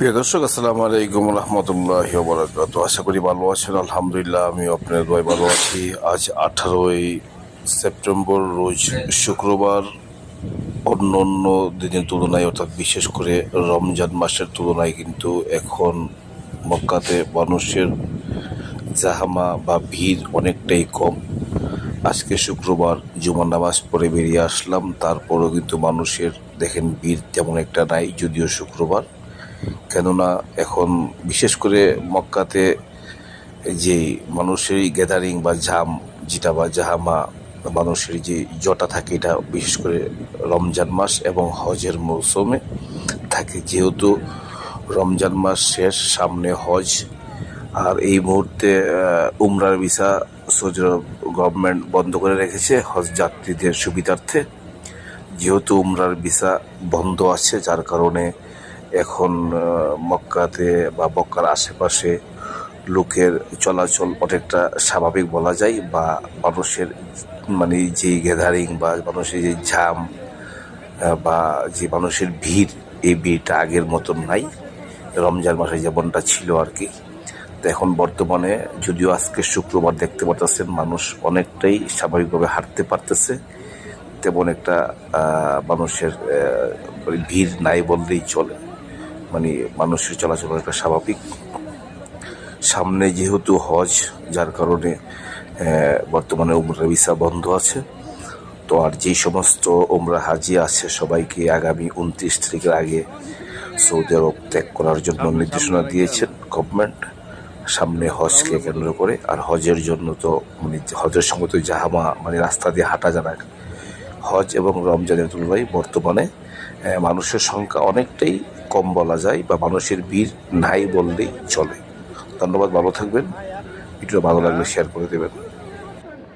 প্রিয় দর্শক, আসসালামু আলাইকুম রহমতুল্লাহ বরাকাত আশা করি ভালো আছেন, আলহামদুলিল্লাহ আমি আপনার দোয়াই ভালো আছি। আজ আঠারোই সেপ্টেম্বর, রোজ শুক্রবার অন্য অন্য দিনের তুলনায়, অর্থাৎ বিশেষ করে রমজান মাসের তুলনায় কিন্তু এখন মক্কাতে মানুষের জাহামা বা ভিড় অনেকটাই কম। আজকে শুক্রবার জুমার নামাজ পরে বেরিয়ে আসলাম, তারপরেও কিন্তু মানুষের দেখেন ভিড় তেমন একটা নাই, যদিও শুক্রবার। কেননা এখন বিশেষ করে মক্কাতে যে মানুষের গ্যাদারিং বা জাম যেটা বা জাহামা, মানুষের যে জটা থাকে, এটা বিশেষ করে রমজান মাস এবং হজের মৌসুমে থাকে। যেহেতু রমজান মাস শেষ, সামনে হজ, আর এই মুহূর্তে উমরার ভিসা সৌদি গভর্নমেন্ট বন্ধ করে রেখেছে হজ যাত্রীদের সুবিধার্থে। যেহেতু উমরার ভিসা বন্ধ আছে, যার কারণে এখন মক্কাতে বা মক্কার আশেপাশে লোকের চলাচল অনেকটা স্বাভাবিক বলা যায় বা মানুষের মানে যে গ্যাদারিং বা মানুষের যে ঝাম বা যে মানুষের ভিড়, এই ভিড়টা আগের মতন নাই। রমজান মাসে যেমনটা ছিল আর কি। তো এখন বর্তমানে যদিও আজকে শুক্রবার দেখতে পাচ্ছেন মানুষ অনেকটাই স্বাভাবিকভাবে হাঁটতে পারতেছে। তেমন একটা মানুষের মানে ভিড় নাই বললেই চলে। মানে মানুষের চলাচল একটা স্বাভাবিক। সামনে যেহেতু হজ যার কারণে বর্তমানে উমরা ভিসা বন্ধ আছে। তো আর যে সমস্ত উমরা হাজি আছে সবাইকে আগামী উনত্রিশ তারিখের আগে সৌদি আরব ত্যাগ করার জন্য নির্দেশনা দিয়েছেন গভর্নমেন্ট সামনে হজকে কেন্দ্র করে। আর হজের জন্য তো মানে হজের সময় তো জাহামা মানে রাস্তা দিয়ে হাঁটা না হজ এবং রমজানের তুলনায় বর্তমানে মানুষের সংখ্যা অনেকটাই কম বলা যায় বা মানুষের ভিড় নাই বললেই চলে। ধন্যবাদ, ভালো থাকবেন। ভিডিও ভালো লাগলে শেয়ার করে দেবেন।